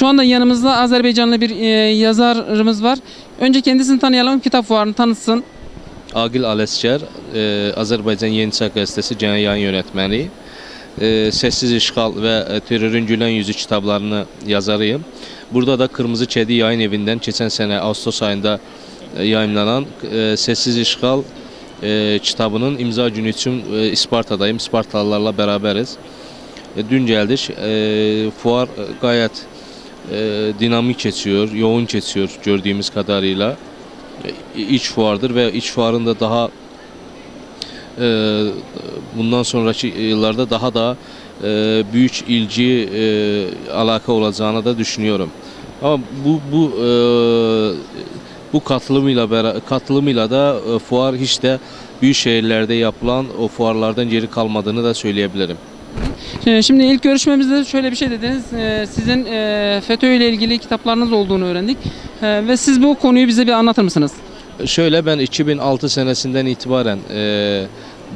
Şu anda yanımızda Azerbaycanlı bir e, yazarımız var. Önce kendisini tanıyalım, kitap fuarını tanıtsın. Agil Alesker, e, Azərbaycan Yeni Çağ Qəzetəsi Genel Yayın Yönetmeni. E, Sessiz İşğal ve e, Terörün Gülen Yüzü kitablarını yazarıyım. Burada da Kırmızı Kedi Yayın Evinden geçen sene Ağustos ayında e, yayınlanan e, Sessiz İşğal e, kitabının imza günü için e, İsparta'dayım. İspartalılarla beraberiz. E, dün geldik. E, fuar gayet e, dinamik geçiyor, yoğun geçiyor gördüğümüz kadarıyla. E, iç fuardır ve iç fuarın da daha e, bundan sonraki yıllarda daha da e, büyük ilgi e, alaka olacağını da düşünüyorum. Ama bu bu e, bu katılımıyla bera- katılımıyla da e, fuar hiç de büyük şehirlerde yapılan o fuarlardan geri kalmadığını da söyleyebilirim. E, Şimdi ilk görüşmemizde şöyle bir şey dediniz. E, Sizin e, FETÖ ile ilgili kitaplarınız olduğunu öğrendik. E, Ve siz bu konuyu bize bir anlatır mısınız? Şöyle ben 2006 senesinden itibaren e,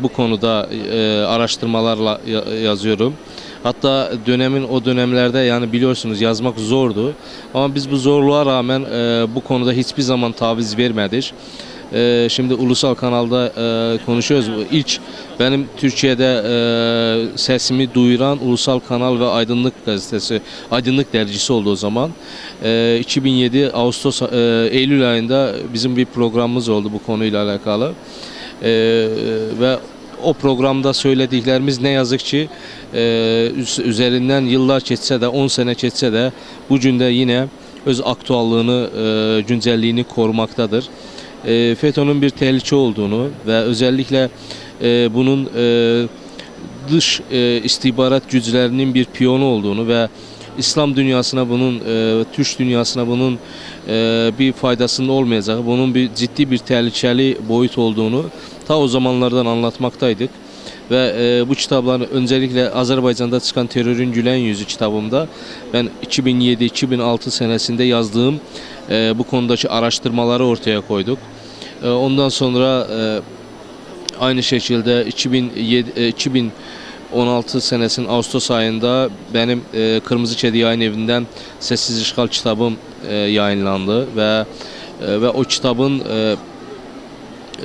bu konuda e, araştırmalarla ya- yazıyorum. Hatta dönemin o dönemlerde yani biliyorsunuz yazmak zordu. Ama biz bu zorluğa rağmen bu konuda hiçbir zaman taviz vermedik. E, şimdi ulusal kanalda e, konuşuyoruz. İlk benim Türkiye'de e, sesimi duyuran ulusal kanal ve Aydınlık gazetesi, Aydınlık dergisi oldu o zaman. E, 2007 Ağustos, e, Eylül ayında bizim bir programımız oldu bu konuyla alakalı. E, ve o programda söylediklerimiz ne yazık ki e, üz- üzerinden yıllar geçse de 10 sene geçse de bu günde yine öz aktuallığını, e, güncelliğini korumaktadır. E, FETÖ'nün bir tehlike olduğunu ve özellikle e, bunun e, dış e, istihbarat güçlerinin bir piyonu olduğunu ve İslam dünyasına bunun, e, Türk dünyasına bunun e, bir faydasının olmayacağı, bunun bir ciddi bir tehlikeli boyut olduğunu ta o zamanlardan anlatmaktaydık. Ve e, bu kitapların öncelikle Azerbaycan'da çıkan Terörün Gülen Yüzü kitabımda ben 2007-2006 senesinde yazdığım e, bu konudaki araştırmaları ortaya koyduk. E, ondan sonra e, aynı şekilde 2007 e, 2016 senesinin Ağustos ayında benim e, Kırmızı Kedi Yayın Evi'nden Sessiz İşgal kitabım e, yayınlandı ve e, ve o kitabın e,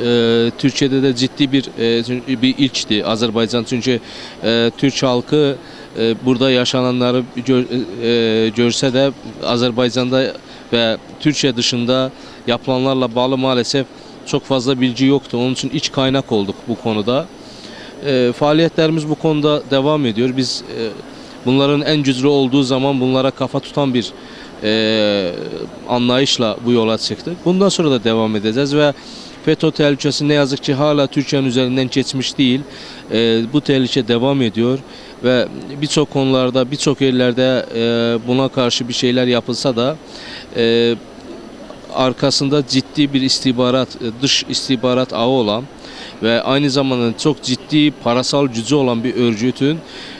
e, Türkiye'de de ciddi bir e, bir ilkti Azerbaycan. Çünkü e, Türk halkı e, burada yaşananları gör, e, görse de Azerbaycan'da ve Türkiye dışında yapılanlarla bağlı maalesef çok fazla bilgi yoktu. Onun için iç kaynak olduk bu konuda. E, faaliyetlerimiz bu konuda devam ediyor. Biz e, bunların en güçlü olduğu zaman bunlara kafa tutan bir e, anlayışla bu yola çıktık. Bundan sonra da devam edeceğiz ve FETÖ tehlikesi ne yazık ki hala Türkiye'nin üzerinden geçmiş değil. E, bu tehlike devam ediyor ve birçok konularda, birçok yerlerde e, buna karşı bir şeyler yapılsa da e, arkasında ciddi bir istihbarat, e, dış istihbarat ağı olan ve aynı zamanda çok ciddi parasal gücü olan bir örgütün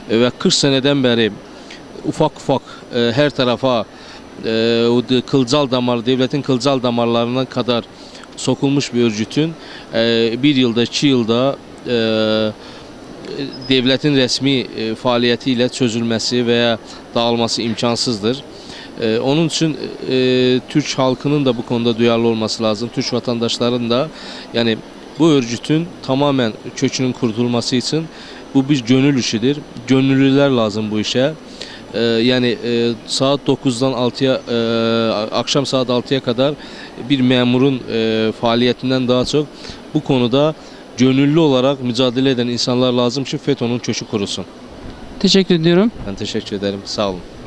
e, ve 40 seneden beri ufak ufak e, her tarafa kılcal damar, devletin kılcal damarlarına kadar sokulmuş bir örgütün bir yılda, iki yılda devletin resmi e, faaliyetiyle çözülmesi veya dağılması imkansızdır. E, onun için e, Türk halkının da bu konuda duyarlı olması lazım. Türk vatandaşların da yani bu örgütün tamamen kökünün kurtulması için bu bir gönül işidir. Gönüllüler lazım bu işe. E, yani e, saat 9'dan 6'ya e, akşam saat 6'ya kadar bir memurun e, faaliyetinden daha çok bu konuda gönüllü olarak mücadele eden insanlar lazım ki FETÖ'nün köşü kurusun. Teşekkür ediyorum. Ben teşekkür ederim. Sağ olun.